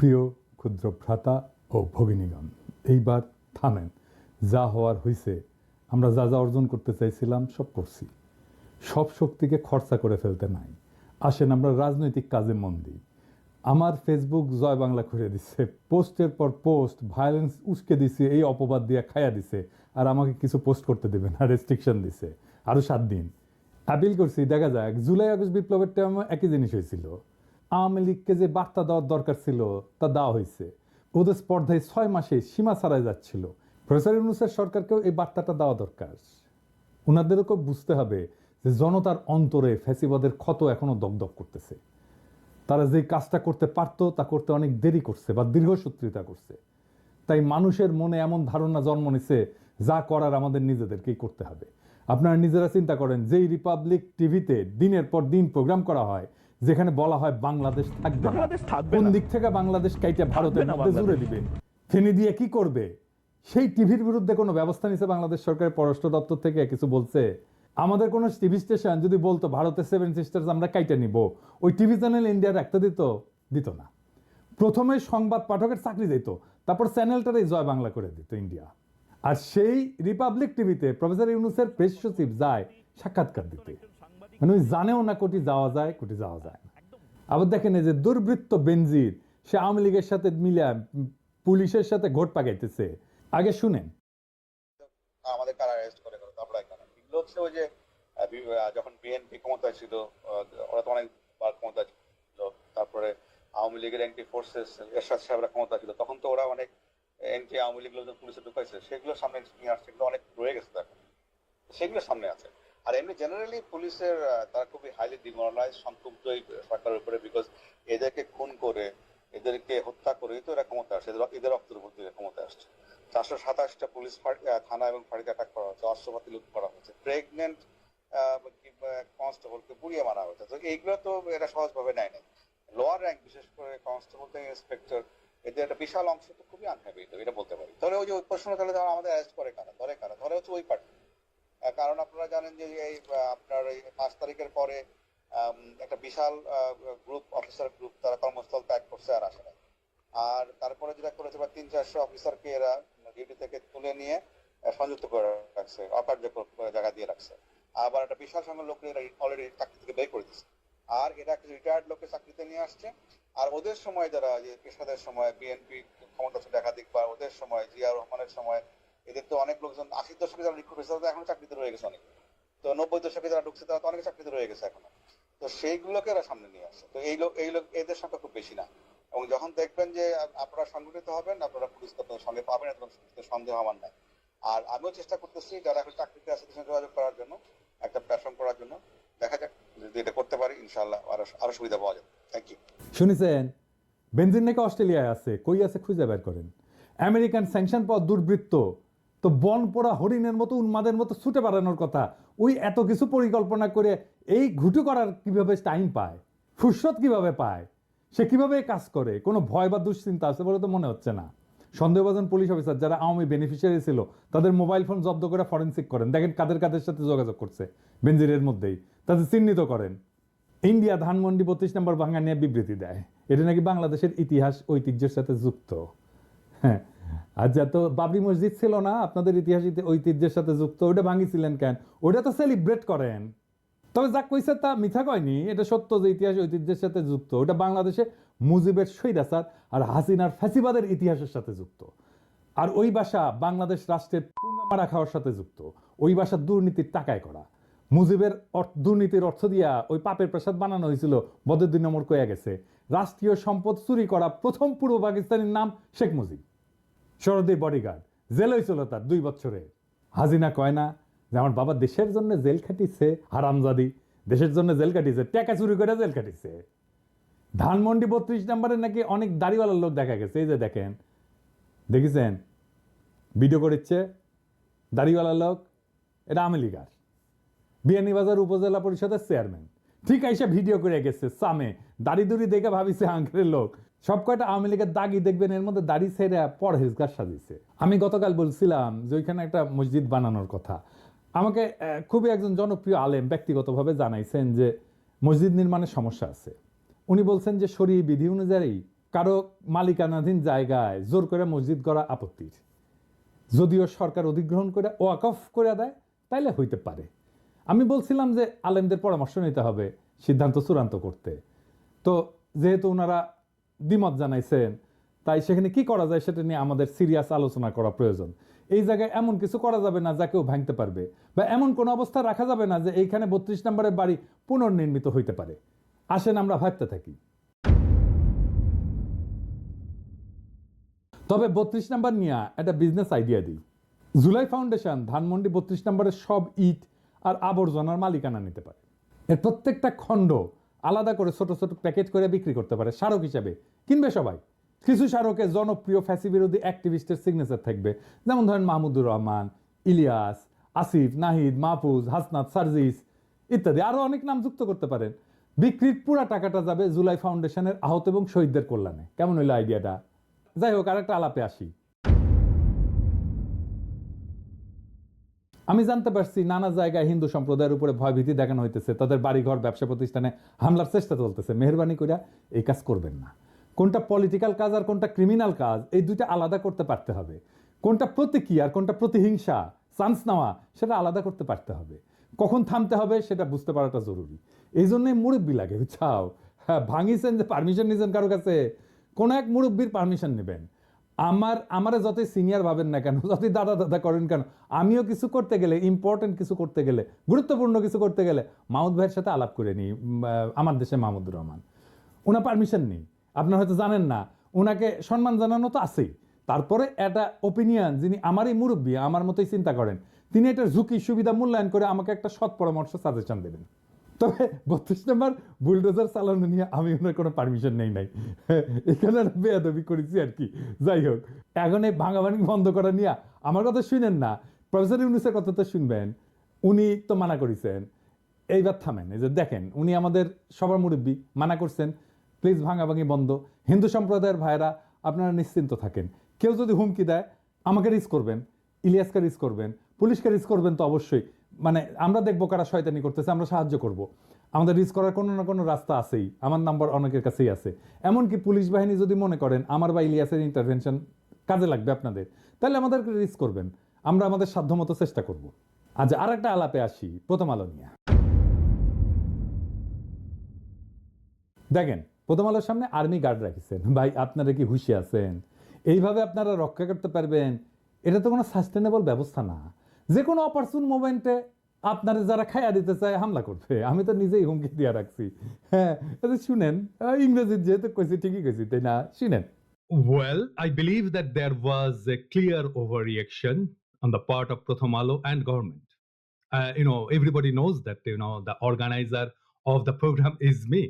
প্রিয় ক্ষুদ্র ভ্রাতা ও ভগিনীগণ, এইবার থামেন। যা হওয়ার হয়েছে আমরা যা যা অর্জন করতে চাইছিলাম সব করছি। সব শক্তিকে খরচা করে ফেলতে নাই। আসেন আমরা রাজনৈতিক কাজে মন দিই। আমার ফেসবুক জয় বাংলা করে দিচ্ছে পোস্টের পর পোস্ট ভায়োলেন্স উস্কে দিছে, এই অপবাদ দিয়ে খায়া দিছে, আর আমাকে কিছু পোস্ট করতে দেবে না রেস্ট্রিকশন দিছে। আরও সাত দিন। আপিল করছি, দেখা যাক, জুলাই, আগস্ট বিপ্লবের টাইমে একই জিনিস হয়েছিল আওয়ামী লীগকে যে বার্তা দেওয়ার দরকার ছিল, তা দেওয়া হয়েছে। ওদের স্পর্ধায় ছয় মাসে সীমা ছাড়াই যাচ্ছিল। প্রফেসর ইউনুসের সরকারকেও এই বার্তাটা দেওয়া দরকার। ওনাদেরকেও বুঝতে হবে যে জনতার অন্তরে ফ্যাসিবাদের ক্ষত এখনও দগদগ করতেছে। তারা যে কাজটা করতে পারতো, তা করতে অনেক দেরি করছে বা দীর্ঘসূত্রিতা করছে। তাই মানুষের মনে এমন ধারণা জন্ম নিছে, যা করার আমাদের নিজেদেরকেই করতে হবে। আপনারা নিজেরা চিন্তা করেন, যেই রিপাবলিক টিভিতে দিনের পর দিন প্রোগ্রাম করা হয় যেখানে বলা হয় বাংলাদেশ থাকবে বাংলাদেশ থাকবে কোন দিক থেকে বাংলাদেশ কাইটে ভারতের মধ্যে জুড়ে দিবে? ফেনি দিয়ে কি করবে? সেই টিভির বিরুদ্ধে কোনো ব্যবস্থা নিছে বাংলাদেশ সরকারের পররাষ্ট্র দপ্তর থেকে? কিছু বলছে? আমাদের কোনো টিভি স্টেশন যদি বলতো ভারতের সেভেন সিস্টার্স আমরা কাইটে নিব। ওই টিভি চ্যানেল ইন্ডিয়া রাখতে দিত দিত না। প্রথমে সংবাদ পাঠকের চাকরি দিত তারপর চ্যানেলটারই জয় বাংলা করে দিত ইন্ডিয়া। আর সেই রিপাবলিক টিভিতে প্রফেসর ইউনুসের প্রেস সচিব যায় সাক্ষাৎকার দিতে। মানে ওই জানেও না কোটি যাওয়া যায়, কোটি যাওয়া যায় না। আবার দেখেন এই যে দুর্বৃত্ত বেনজির, সে আওয়ামী লীগের সাথে মিলে পুলিশের সাথে ঘোট পাকাইতেছে। আগে শুনেন। আমাদের কারা অ্যারেস্ট করে এগুলো? হচ্ছে ওই যে যখন বিএনপি ক্ষমতায় ছিল ওরা তো অনেকবার ক্ষমতা ছিল। তারপরে আওয়ামী লীগের এন্টি ফোর্সেস এরশাদ সাহেবরা ক্ষমতা ছিল। তখন তো ওরা অনেক এন্টি আওয়ামী লীগ লোকজন পুলিশে ঢুকাইছে। সেগুলো সামনে নিয়ে আসছে। সেগুলো অনেক রয়ে গেছে এখন। সেগুলো সামনে আছে। আর এমনি জেনারেলি পুলিশের তারা খুবই হাইলি ডিমোরালাইজ সংক্ষুব্ধ এই সরকারের উপরে বিকজ এদেরকে খুন করে, এদেরকে হত্যা করে তো এরা ক্ষমতা আসছে। এদের- রক্তের উপর দিয়ে ক্ষমতা আসছে। চারশো সাতাশটা পুলিশ থানা এবং ফাঁড়িতে অ্যাটাক করা হচ্ছে অস্ত্রপাতি লুট করা হচ্ছে প্রেগনেন্ট কনস্টেবলকে পুড়িয়ে মারা হচ্ছে তো এইগুলো তো এরা সহজভাবে নেয় নাই। লোয়ার র্যাঙ্ক বিশেষ করে কনস্টেবল থেকে ইন্সপেক্টর এদের একটা বিশাল অংশ তো খুবই আনহ্যাপি এটা বলতে পারি। তাহলে ওই যে ওই প্রশ্ন তাহলে আমাদের অ্যারেস্ট করে কারা? ধরে কারা? ধরে হচ্ছে ওই পার্টি কারণ আপনারা জানেন যে এই আপনার এই পাঁচ তারিখের পরে একটা বিশাল গ্রুপ অফিসার গ্রুপ তারা কর্মস্থল ত্যাগ করছে আর আসে আর তারপরে যেটা করেছে, বা তিন চারশো অফিসারকে এরা ডিউটি থেকে তুলে নিয়ে সংযুক্ত করে রাখছে, অকার্যকর করে জায়গা দিয়ে রাখছে। আবার একটা বিশাল সংখ্যক লোক অলরেডি চাকরি থেকে বের করে দিচ্ছে আর এটা একটা রিটায়ার্ড লোককে চাকরিতে নিয়ে আসছে। আর ওদের সময় যারা, যে পেশাদের সময় বিএনপি ক্ষমতা ছিল একাধিক, বা ওদের সময়, জিয়া রহমানের সময় এদের তো অনেক লোকজন আশির দশকে যারা রিক্রুট হয়েছে, তারা এখনও চাকরিতে রয়ে গেছে অনেক। তো নব্বই দশকে যারা ঢুকছে, তারা তো অনেক চাকরিতে রয়ে গেছে এখনও। তো সেইগুলোকে এরা সামনে নিয়ে আসে তো এই লোক এই লোক, এদের সংখ্যা খুব বেশি না। এবং যখন দেখবেন যে আপনারা সংগঠিত হবেন, আপনারা পুলিশ কর্তব্যের সঙ্গে পাবেন, এত সন্দেহ আমার নাই। আর আমিও চেষ্টা করতেছি যারা এখন চাকরিতে আছে যোগাযোগ করার জন্য, একটা প্ল্যাটফর্ম করার জন্য। দেখা যাক, যদি এটা করতে পারি ইনশাল্লাহ আরও আরও সুবিধা পাওয়া যাবে। থ্যাংক ইউ শুনেছেন? বেনজিন নাকি অস্ট্রেলিয়ায় আছে, কই আছে খুঁজে বের করেন? আমেরিকান স্যাংশন পাওয়া দুর্বৃত্ত। তো বন পোড়া হরিণের মতো, উন্মাদের মতো ছুটে বেড়ানোর কথা। ওই এত কিছু পরিকল্পনা করে এই ঘুটু করার কীভাবে টাইম পায়? ফুরসত কীভাবে পায়? সে কীভাবে কাজ করে? কোনো ভয় বা দুশ্চিন্তা আছে বলে তো মনে হচ্ছে না। সন্দেহভাজন পুলিশ অফিসার যারা আওয়ামী বেনিফিশিয়ারি ছিল, তাদের মোবাইল ফোন জব্দ করে ফরেন্সিক করেন। দেখেন কাদের কাদের সাথে যোগাযোগ করছে বেনজিরের মধ্যেই। তাদের চিহ্নিত করেন। ইন্ডিয়া ধানমন্ডি বত্রিশ নম্বর ভাঙা নিয়ে বিবৃতি দেয়। এটা নাকি বাংলাদেশের ইতিহাস ঐতিহ্যের সাথে যুক্ত? হ্যাঁ। যা তো বাবরি মসজিদ ছিল না, আপনাদের ইতিহাস ঐতিহ্যের সাথে যুক্ত ওটা ভাঙিছিলেন কেন? ওটা তো সেলিব্রেট করেন। তবে যা কইছে তা মিথ্যা কয়নি, এটা সত্য যে ইতিহাস ঐতিহ্যের সাথে যুক্ত ওটা বাংলাদেশে মুজিবের সৈরাচার আর হাসিনার ফ্যাসিবাদের ইতিহাসের সাথে যুক্ত। আর ওই বাসা বাংলাদেশ রাষ্ট্রের পুঙ্গা মারা খাওয়ার সাথে যুক্ত, ওই বাসা দুর্নীতির টাকায় করা। মুজিবের দুর্নীতির অর্থ দিয়া ওই পাপের প্রসাদ বানানো হয়েছিল, বদরুদ্দিন নম্বর কয়ে গেছে, রাষ্ট্রীয় সম্পদ চুরি করা প্রথম পূর্ব পাকিস্তানের নাম শেখ মুজিব। শরদের বডিগার্ড জেল হয়েছিল তার দুই বছরে। হাজিনা কয় না যে আমার বাবা দেশের জন্য জেল খাটিছে হারামজাদি দেশের জন্য জেল কাটিছে টাকা চুরি করে জেল কাটিছে ধানমন্ডি বত্রিশ নম্বরে নাকি অনেক দাড়িওয়ালার লোক দেখা গেছে, এই যে দেখেন। দেখেছেন? ভিডিও করেছে দাড়িওয়ালা লোক, এটা আমেলিকার বিয়ানীবাজার উপজেলা পরিষদের চেয়ারম্যান ঠিক আইসা ভিডিও করে গেছে, সামে। দাড়ি দুড়ি দেখে ভাবিছে আঙ্কেলের লোক সব কয়টা আওয়ামী লীগের দাগি দেখবেন, এর মধ্যে দাড়ি ছেড়ে পরহেজগার সাজিয়েছে। আমি গতকাল বলছিলাম যে ওইখানে একটা মসজিদ বানানোর কথা। আমাকে খুবই একজন জনপ্রিয় আলেম ব্যক্তিগতভাবে জানাইছেন যে মসজিদ নির্মাণের সমস্যা আছে। উনি বলছেন যে শরীর বিধি অনুযায়ী কারও মালিকানাধীন জায়গায় জোর করে মসজিদ করা আপত্তির। যদিও সরকার অধিগ্রহণ করে ওয়াকফ করে দেয়, তাইলে হইতে পারে। আমি বলছিলাম যে আলেমদের পরামর্শ নিতে হবে, সিদ্ধান্ত চূড়ান্ত করতে। তো যেহেতু ওনারা দ্বিমত জানাইছেন। তাই সেখানে কি করা যায় সেটা নিয়ে আমাদের সিরিয়াস আলোচনা করা প্রয়োজন। এই জায়গায় এমন কিছু করা যাবে না যা কেউ ভাঙতে পারবে বা এমন কোনো অবস্থা রাখা যাবে না যে এইখানে বত্রিশ নম্বরের বাড়ি পুনর্নির্মিত হইতে পারে। আসেন আমরা ভাবতে থাকি। তবে বত্রিশ নাম্বার নিয়ে একটা বিজনেস আইডিয়া দিই। জুলাই ফাউন্ডেশন ধানমন্ডি বত্রিশ নম্বরের সব ইট আর আবর্জনার মালিকানা নিতে পারে। এর প্রত্যেকটা খণ্ড আলাদা করে ছোট ছোট প্যাকেট করে বিক্রি করতে পারে, স্মারক হিসাবে। কিনবে সবাই। কিছু স্মারকের জনপ্রিয় ফ্যাসি বিরোধী অ্যাক্টিভিস্টের সিগনেচার থাকবে। যেমন ধরেন মাহমুদুর রহমান, ইলিয়াস, আসিফ, নাহিদ, মাহফুজ, হাসনাত, সার্জিস ইত্যাদি। আরও অনেক নাম যুক্ত করতে পারেন। বিক্রির পুরা টাকাটা যাবে জুলাই ফাউন্ডেশনের আহত এবং শহীদদের কল্যাণে। কেমন হইল আইডিয়াটা যাই হোক, আরেকটা আলাপে আসি। আমি জানতে পারছি নানা জায়গায় হিন্দু সম্প্রদায়ের উপরে ভয়ভীতি দেখানো হইতেছে। তাদের বাড়িঘর, ব্যবসা প্রতিষ্ঠানে হামলার চেষ্টা চলতেছে। মেহরবানি করে এই কাজ করবেন না। কোনটা পলিটিক্যাল কাজ আর কোনটা ক্রিমিনাল কাজ, এই দুইটা আলাদা করতে পারতে হবে। কোনটা প্রতীকী আর কোনটা প্রতিহিংসা চান্স নেওয়া, সেটা আলাদা করতে পারতে হবে। কখন থামতে হবে সেটা বুঝতে পারাটা জরুরি। এই জন্যই মুরব্বী লাগে, বুঝছাও? হ্যাঁ ভাঙিছেন যে পারমিশন নিয়েছেন কারও কাছে? কোনো এক মুরব্বীর পারমিশন নেবেন। আমার, আমারে যতই সিনিয়র ভাবেন না কেন, যতই দাদা দাদা করেন কেন, আমিও কিছু করতে গেলে ইম্পর্টেন্ট কিছু করতে গেলে, গুরুত্বপূর্ণ কিছু করতে গেলে মাহমুদ ভাইয়ের সাথে আলাপ করে নিই আমার দেশে মাহমুদুর রহমান। ওনার পারমিশন নেই। আপনারা হয়তো জানেন না ওনাকে সম্মান জানানো তো আছেই। তারপরে একটা ওপিনিয়ন যিনি আমারই মুরব্বী, আমার মতোই চিন্তা করেন, তিনি এটার ঝুঁকি, সুবিধা মূল্যায়ন করে আমাকে একটা সৎ পরামর্শ সাজেশন দেবেন। তবে বত্রিশ নম্বর বুলডোজার চালানো নিয়ে আমি ওনার কোনো পারমিশন নেই নাই। এখানে বেয়াদবি করেছি আর কি। যাই হোক, এখন এই ভাঙাভাঙি বন্ধ করা নিয়ে আমার কথা শুনেন না। প্রফেসর ইউনুসের কথা তো শুনবেন। উনি তো মানা করেছেন। এইবার থামেন, এই যে দেখেন, উনি আমাদের সবার মুরব্বী, মানা করছেন প্লিজ ভাঙাভাঙি বন্ধ। হিন্দু সম্প্রদায়ের ভাইরা আপনারা নিশ্চিন্ত থাকেন। কেউ যদি হুমকি দেয়, আমাকে রিস করবেন, ইলিয়াসকে রিস করবেন, পুলিশকে রিস করবেন তো অবশ্যই। মানে আমরা দেখব কারা শয়তানি করতেছে, আমরা সাহায্য করব। আমাদের রিস করার কোনো না কোনো রাস্তা আছেই, আমার নাম্বার অনেকের কাছেই আছে। এমনকি পুলিশ বাহিনী যদি মনে করেন, আমার বা ইলিয়াসের ইন্টারভেনশন কাজে লাগবে আপনাদের, তাহলে আমাদেরকে রিস করবেন। আমরা আমাদের সাধ্যমতো চেষ্টা করব। আজ আর একটা আলাপে আসি, প্রথম আলো নিয়ে। দেখেন, প্রথম আলোর সামনে আর্মি গার্ড রাখিছেন। ভাই, আপনারা কি হুশি আছেন? এইভাবে আপনারা রক্ষা করতে পারবেন? এটা তো কোনো সাস্টেনেবল ব্যবস্থা না। যে কোনো অপারচুন মোমেন্টে আপনারা যারা খাইয়া দিতে চায় হামলা করবে আমি তো নিজেই হুমকি দিয়ে রাখছি হ্যাঁ শুনেন ইংরেজি যেহেতু কইছি ঠিকই কইছি তাই না শুনেন Well, I believe that there was a clear overreaction on the part of Prothomalo and government. Uh, you know, everybody knows that, you know, the organizer of the program is me.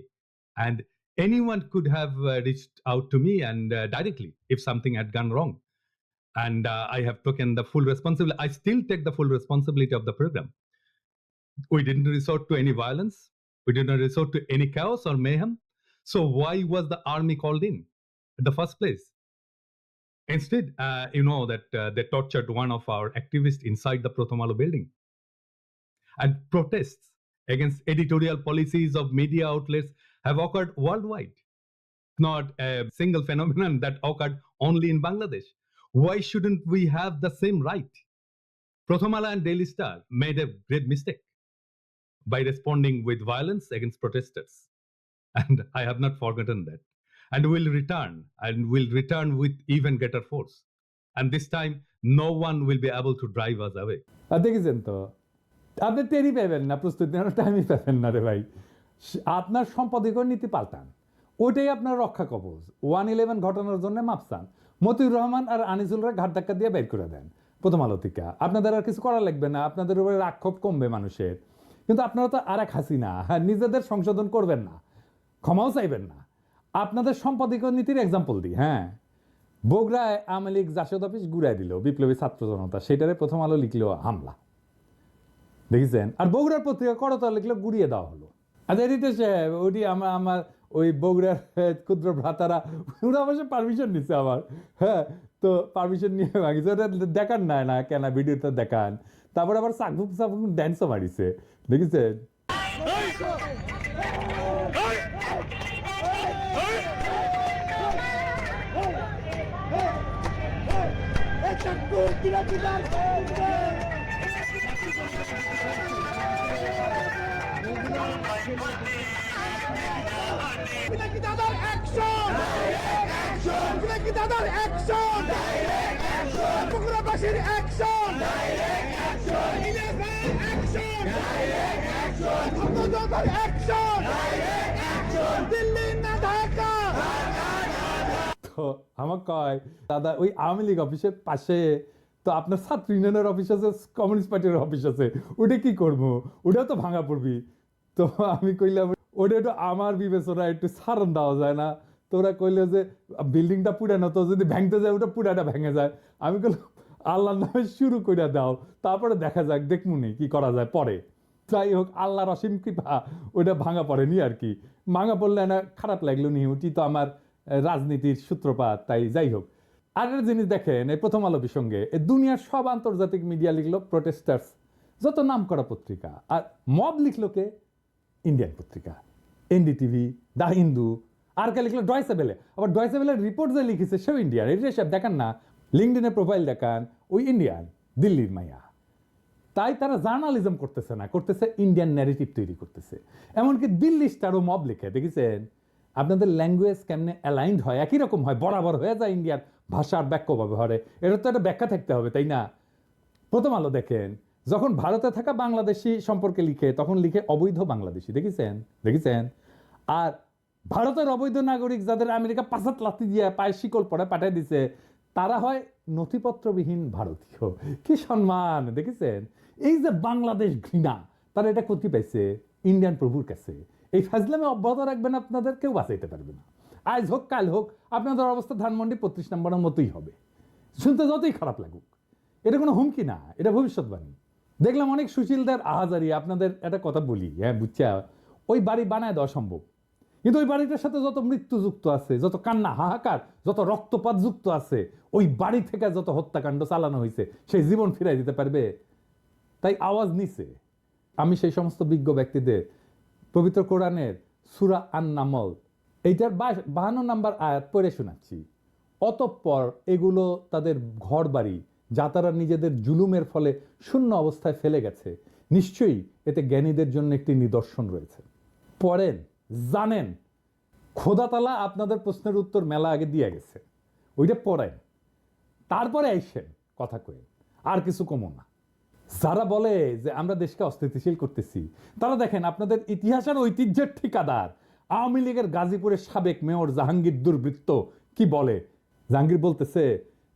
And anyone could have uh, reached out to me and uh, directly if something had gone wrong. And uh, I have taken the full responsibility. I still take the full responsibility of the program. We didn't resort to any violence. We didn't resort to any chaos or mayhem. So why was the army called in? in the first place. Instead, uh, you know that uh, they tortured one of our activists inside the Prothomalo building. And protests against editorial policies of media outlets have occurred worldwide. Not a single phenomenon that occurred only in Bangladesh. Why shouldn't we have the same right? Prothomala and Daily Star made a great mistake by responding with violence against protesters. And I have not forgotten that and will return and will return with even greater force. And this time, no one will be able to drive us away. দেখেছেন তো আপনি টেরই পাবেন না প্রস্তুতি নেওয়ার টাইমই পাবেন না রে ভাই আপনার সম্পাদকীয় নীতি পাল্টান ওইটাই আপনার রক্ষা কবচ ওয়ান ইলেভেন ঘটনার জন্য মাপসান মতিউর রহমান আর আনিসুলরা ঘাট ধাক্কা দিয়ে বের করে দেন। প্রথম আলোতিকা। আপনাদের আর কিছু করা লাগবে না। আপনাদের উপরে রাক্ষোভ কমবে মানুষের। কিন্তু আপনারা তো আর এক হাসিনা। হ্যাঁ, নিজেদের সংশোধন করবেন না। ক্ষমাও চাইবেন না। আপনাদের সম্পাদকীয় নীতির এক্সাম্পল দিই। হ্যাঁ। বগুড়ায় আওয়ামী লীগ জাসদ অফিস ঘুরাই দিল। বিপ্লবী ছাত্র জনতা। সেটারে প্রথম আলো লিখলো হামলা। দেখেছেন? আর বগুড়ার পত্রিকা করতলা লিখলো গুড়িয়ে দেওয়া হলো। আচ্ছা এডিটর সাহেব ওইটি আমার আমার ওই বগুড়ার হ্যাঁ, ক্ষুদ্র ভ্রাতারা, ওরা আমার পারমিশন নিছে আমার হ্যাঁ তো পারমিশন নিয়ে মাগিছে ওটা দেখান না না কেন ভিডিওটা দেখান। তারপর আবার সাকবুক সাকবুক ড্যান্সও মারিছে, দেখিছে? ¡Esta cultura que তো আমার কয়, দাদা ওই আওয়ামী লীগ অফিসের পাশে, তো আপনার ছাত্র ইউনিয়নের অফিস আছে, কমিউনিস্ট পার্টির অফিস আছে, ওটা কি করব? ওটাও তো ভাঙা পড়বি। তো আমি কইলাম ওটা একটু আমার বিবেচনা একটু সারণ দেওয়া যায় না। তোরা কইলে যে, বিল্ডিংটা পুরানো তো যদি ভেঙতে যায়, ওটা পুরাটা ভেঙে যায়। আমি কইলাম, আল্লাহর নামে শুরু করে দাও, তারপরে দেখা যাক দেখমুনি কি করা যায় পরে। যাই হোক, আল্লাহর অসীম কৃপা ওটা ভাঙা পড়েনি আর কি। ভাঙা পড়লে না খারাপ লাগল নি, ওটি তো আমার রাজনীতির সূত্রপাত, তাই যাই হোক। আর একটা জিনিস দেখেন, এই প্রথম আলো সঙ্গে এই দুনিয়ার সব আন্তর্জাতিক মিডিয়া লিখলো প্রোটেস্টার্স যত নাম করা পত্রিকা, আর মব লিখলো কে? ইন্ডিয়ান পত্রিকা। এনডিটিভি দ্য হিন্দু, আর কে লিখলো ডয়সেবেলে আবার ডয়সেবেলের রিপোর্ট যে লিখেছে, সেও ইন্ডিয়ান এটা সব দেখান না লিঙ্কডিনের প্রোফাইল দেখান ওই ইন্ডিয়ান দিল্লির মাইয়া। তাই তারা জার্নালিজম করতেছে না, করতেছে ইন্ডিয়ান ন্যারেটিভ তৈরি করতেছে। এমনকি দিল্লি স্টারও মব লিখে, দেখেছেন? আপনাদের ল্যাঙ্গুয়েজ কেমনে অ্যালাইন্ড হয়, একই রকম হয়, বরাবর হয়ে যায় ইন্ডিয়ার ভাষার বাক্য ব্যবহারে। এটা তো একটা ব্যাখ্যা থাকতে হবে, তাই না? প্রথম আলো দেখেন, যখন ভারতে থাকা বাংলাদেশি সম্পর্কে লিখে, তখন লিখে অবৈধ বাংলাদেশি, দেখেছেন? দেখেছেন? আর ভারতের অবৈধ নাগরিক যাদের আমেরিকা পাঁচাত লাথি দিয়ে পায়ে শিকল পরে পাঠিয়ে দিছে, তারা হয় নথিপত্রবিহীন ভারতীয়। কি সম্মান, দেখেছেন? এই যে বাংলাদেশ ঘৃণা, তারা এটা ক্ষতি পাইছে ইন্ডিয়ান প্রভুর কাছে। এই ফাজলামে অব্যাহত রাখবেন আপনাদের, কেউ বাঁচাইতে পারবে না। আজ হোক, কাল হোক, আপনাদের অবস্থা ধানমন্ডি পঁচিশ নম্বরের মতোই হবে। শুনতে যতই খারাপ লাগুক, এটা কোনো হুমকি না, এটা ভবিষ্যৎবাণী। দেখলাম অনেক সুশীলদের আহাজারি, আপনাদের একটা কথা বলি হ্যাঁ বুঝছা? ওই বাড়ি বানায় দেওয়া সম্ভব। কিন্তু ওই বাড়িটার সাথে যত মৃত্যু যুক্ত আছে, যত কান্না, হাহাকার, যত রক্তপাত যুক্ত আছে, ওই বাড়ি থেকে যত হত্যাকাণ্ড চালানো হয়েছে, সেই জীবন ফিরাই দিতে পারবে? তাই আওয়াজ নিছে। আমি সেই সমস্ত বিজ্ঞ ব্যক্তিদের, পবিত্র কোরআনের সুরা আন নামল এইটার বাহান্ন নাম্বার আয়াত পড়ে শোনাচ্ছি। অতঃপর এগুলো তাদের ঘর বাড়ি যা তারা নিজেদের জুলুমের ফলে শূন্য অবস্থায় ফেলে গেছে। নিশ্চয়ই এতে জ্ঞানীদের জন্য একটি নিদর্শন রয়েছে। পড়েন। জানেন, খোদাতালা আপনাদের প্রশ্নের উত্তর মেলা আগে দিয়ে গেছে। ওইটা পড়েন, তারপরে আইসেন, কথা কয়ে আর কিছু কমো না। যারা বলে যে আমরা দেশকে অস্থিতিশীল করতেছি, তারা দেখেন আপনাদের ইতিহাসের ঐতিহ্যের ঠিকাদার, আওয়ামী লীগের গাজীপুরের সাবেক মেয়র জাহাঙ্গীর দুর্বৃত্ত কি বলে? জাহাঙ্গীর বলতেছে,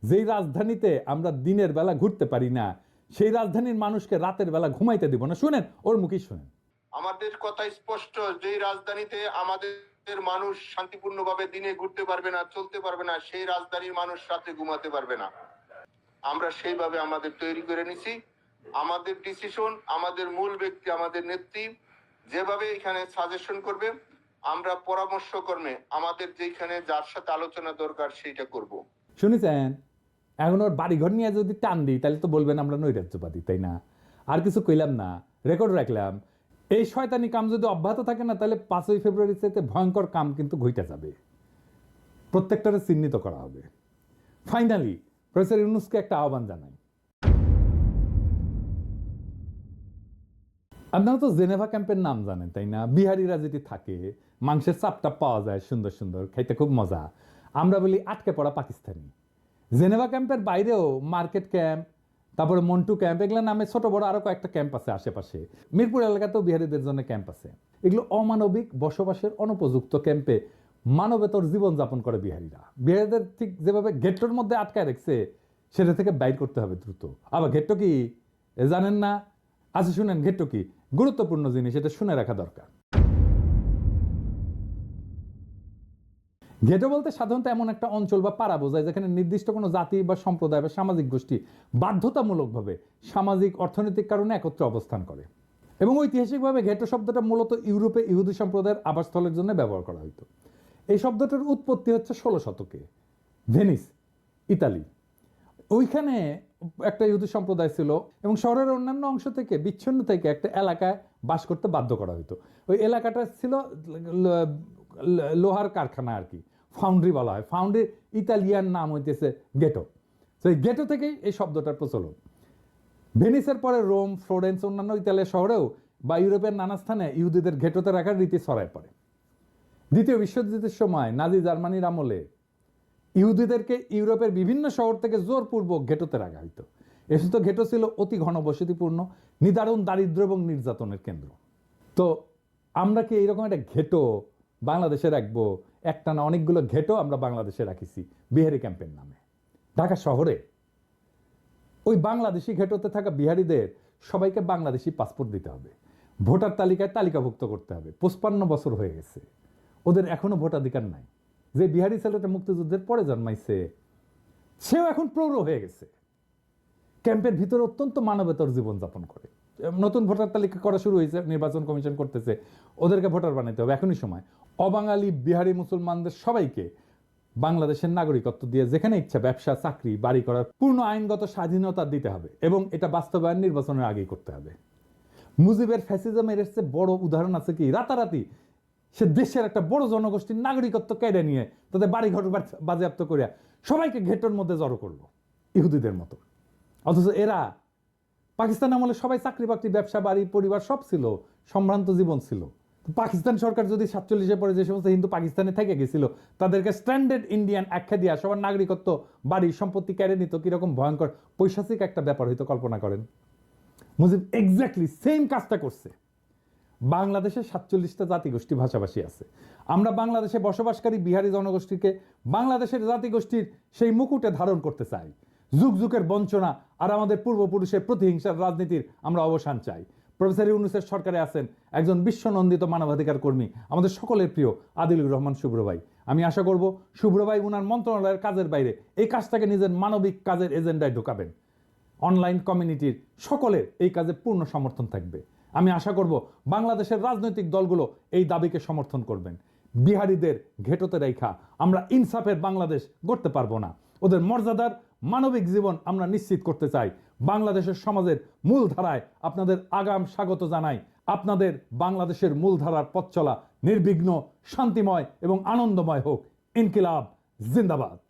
যেই রাজধানীতে আমরা দিনের বেলা ঘুরতে পারি না, সেই রাজধানীর মানুষকে রাতের বেলা ঘুমাইতে দিব না। শুনেন, ওর মুখেই শুনেন। আমাদের কথা স্পষ্ট যে রাজধানীতে আমাদের মানুষ শান্তিপূর্ণভাবে দিনে ঘুরতে পারবে না, চলতে পারবে না, সেই রাজধানীর মানুষ রাতে ঘুমাতে পারবে না। আমরা সেইভাবে আমাদের তৈরি করে নিছি। আমাদের ডিসিশন আমাদের মূল ব্যক্তি, আমাদের নেত্রী যেভাবে এখানে সাজেশন করবে, আমরা পরামর্শ কর্মে আমাদের যেখানে যার সাথে আলোচনা দরকার সেইটা করব। শুনেছেন? এখন ওর বাড়িঘর নিয়ে যদি টান দিই, তাহলে তো বলবেন আমরা নৈরাজ্যবাদী, তাই না? আর কিছু কইলাম না। রেকর্ড রাখলাম। এই শয়তানি কাম যদি অব্যাহত থাকে না, তাহলে পাঁচই ফেব্রুয়ারি থেকে ভয়ঙ্কর কাম কিন্তু ঘইটা যাবে। প্রত্যেকটারে চিহ্নিত করা হবে। ফাইনালি প্রফেসর ইউনুসকে একটা আহ্বান জানাই। আপনারা তো জেনেভা ক্যাম্পের নাম জানেন, তাই না? বিহারিরা যেটি থাকে, মাংসের চাপটা পাওয়া যায় সুন্দর সুন্দর, খাইতে খুব মজা। আমরা বলি আটকে পড়া পাকিস্তানি। জেনেভা ক্যাম্পের বাইরেও মার্কেট ক্যাম্প তারপরে মন্টু ক্যাম্প এগুলো নামে ছোট বড় আরও কয়েকটা ক্যাম্প আছে আশেপাশে। মিরপুর এলাকাতেও বিহারিদের জন্য ক্যাম্প আছে। এগুলো অমানবিক বসবাসের অনুপযুক্ত ক্যাম্পে মানবেতর জীবনযাপন করে বিহারিরা। বিহারিদের ঠিক যেভাবে গেট্টোর মধ্যে আটকায় রেখেছে, সেটা থেকে বাইর করতে হবে দ্রুত। আবার গেট্টো কি? জানেন না? আচ্ছা শুনেন ঘেট্টো কি? গুরুত্বপূর্ণ জিনিস, এটা শুনে রাখা দরকার। ঘেটো বলতে সাধারণত এমন একটা অঞ্চল বা পাড়া বোঝায় যেখানে নির্দিষ্ট কোনো জাতি বা সম্প্রদায় বা সামাজিক গোষ্ঠী বাধ্যতামূলকভাবে সামাজিক অর্থনৈতিক কারণে একত্রে অবস্থান করে। এবং ঐতিহাসিকভাবে ঘেটো শব্দটা মূলত ইউরোপে ইহুদি সম্প্রদায়ের আবাসস্থলের জন্য ব্যবহার করা হতো এই শব্দটার উৎপত্তি হচ্ছে ষোলো শতকে। Venice, Italy. ওইখানে একটা ইহুদি সম্প্রদায় ছিল এবং শহরের অন্যান্য অংশ থেকে, বিচ্ছিন্ন থেকে একটা এলাকায় বাস করতে বাধ্য করা হতো ওই এলাকাটা ছিল লোহার কারখানা আর কি। ফাউন্ড্রি বলা হয়। ফাউন্ড্রি ইতালিয়ান নাম হইতেছে গেটো। তো এই গেটো থেকেই এই শব্দটার প্রচলন। ভেনিসের পরে রোম, ফ্লোরেন্স, অন্যান্য ইতালির শহরেও বা ইউরোপের নানা স্থানে ইহুদিদের ঘেটোতে রাখার রীতি ছড়ায় পড়ে। দ্বিতীয় বিশ্বযুদ্ধের সময় নাজি জার্মানির আমলে ইহুদিদেরকে ইউরোপের বিভিন্ন শহর থেকে জোরপূর্বক ঘেটোতে রাখা হইতো। এসে তো ঘেটো ছিল অতি ঘনবসতিপূর্ণ নিদারুণ দারিদ্র এবং নির্যাতনের কেন্দ্র। তো আমরা কি এইরকম একটা ঘেটো বাংলাদেশে রাখব। একটা না অনেকগুলো ঘেটো আমরা বাংলাদেশে রাখিছি, বিহারি ক্যাম্পের নামে। ঢাকা শহরে ওই বাংলাদেশি ঘেটোতে থাকা বিহারিদের সবাইকে বাংলাদেশি পাসপোর্ট দিতে হবে। ভোটার তালিকায় তালিকাভুক্ত করতে হবে। পঁচপান্ন বছর হয়ে গেছে। ওদের এখনও ভোটাধিকার নাই। যে বিহারি ছেলেটা মুক্তিযুদ্ধের পরে জন্মাইছে, সেও এখন প্রৌঢ় হয়ে গেছে। ক্যাম্পের ভিতরে অত্যন্ত মানবেতর জীবনযাপন করে। নতুন ভোটার তালিকা করা শুরু হয়েছে, নির্বাচন কমিশন করতেছে। ওদেরকে ভোটার বানাইতে হবে। এখনই সময়। অবাঙালি, বিহারি মুসলমানদের সবাইকে বাংলাদেশের নাগরিকত্ব দিয়ে যেখানে ইচ্ছা ব্যবসা, চাকরি, বাড়ি করার পূর্ণ আইনগত স্বাধীনতা দিতে হবে এবং এটা বাস্তবায়ন নির্বাচনের আগেই করতে হবে। মুজিবের ফ্যাসিজমের চেয়ে বড় উদাহরণ আছে কি? রাতারাতি সে দেশের একটা বড় জনগোষ্ঠীর নাগরিকত্ব কেড়ে নিয়ে তাদের বাড়িঘর বাজেয়াপ্ত করিয়া সবাইকে ঘেটোর মধ্যে জড়ো করল, ইহুদিদের মতো। অথচ এরা পাকিস্তান আমলে সবাই চাকরি বাকরি, ব্যবসা, বাড়ি, পরিবার সব ছিল, সম্ভ্রান্ত জীবন ছিল। পাকিস্তান সরকার যদি সাতচল্লিশে পরে যে সমস্ত হিন্দু পাকিস্তানে থেকে গেছিল, তাদেরকে স্ট্যান্ডার্ড ইন্ডিয়ান আখ্যা দিয়া সবার নাগরিকত্ব, বাড়ি, সম্পত্তি কেড়ে নিত, কীরকম ভয়ঙ্কর, পৈশাচিক একটা ব্যাপার হয়তো কল্পনা করেন। মুজিব এক্স্যাক্টলি সেম কাজটা করছে। বাংলাদেশে সাতচল্লিশটা জাতিগোষ্ঠী ভাষাভাষী আছে। আমরা বাংলাদেশে বসবাসকারী বিহারি জনগোষ্ঠীকে বাংলাদেশের জাতিগোষ্ঠীর সেই মুকুটে ধারণ করতে চাই। যুগ যুগের বঞ্চনা আর আমাদের পূর্বপুরুষের প্রতিহিংসার রাজনীতির আমরা অবসান চাই। প্রফেসর ইউনুসের সরকারে আছেন একজন বিশ্বনন্দিত মানবাধিকার কর্মী, আমাদের সকলের প্রিয় আদিলুর রহমান শুভ্র ভাই আমি আশা করব শুভ্র ভাই উনার মন্ত্রণালয়ের কাজের বাইরে এই কাজটাকে নিজের মানবিক কাজের এজেন্ডায় ঢোকাবেন। অনলাইন কমিউনিটির সকলের এই কাজে পূর্ণ সমর্থন থাকবে। আমি আশা করব বাংলাদেশের রাজনৈতিক দলগুলো এই দাবিকে সমর্থন করবেন। বিহারীদের ঘেটোতে রেখা আমরা ইনসাফের বাংলাদেশ গড়তে পারব না। ওদের মর্যাদার মানবিক জীবন আমরা নিশ্চিত করতে চাই। বাংলাদেশের সমাজের মূল ধারায় আপনাদের আগাম স্বাগত জানাই। আপনাদের বাংলাদেশের মূলধারার পথ চলা নির্বিঘ্ন, শান্তিময় এবং আনন্দময় হোক। ইনকিলাব, জিন্দাবাদ।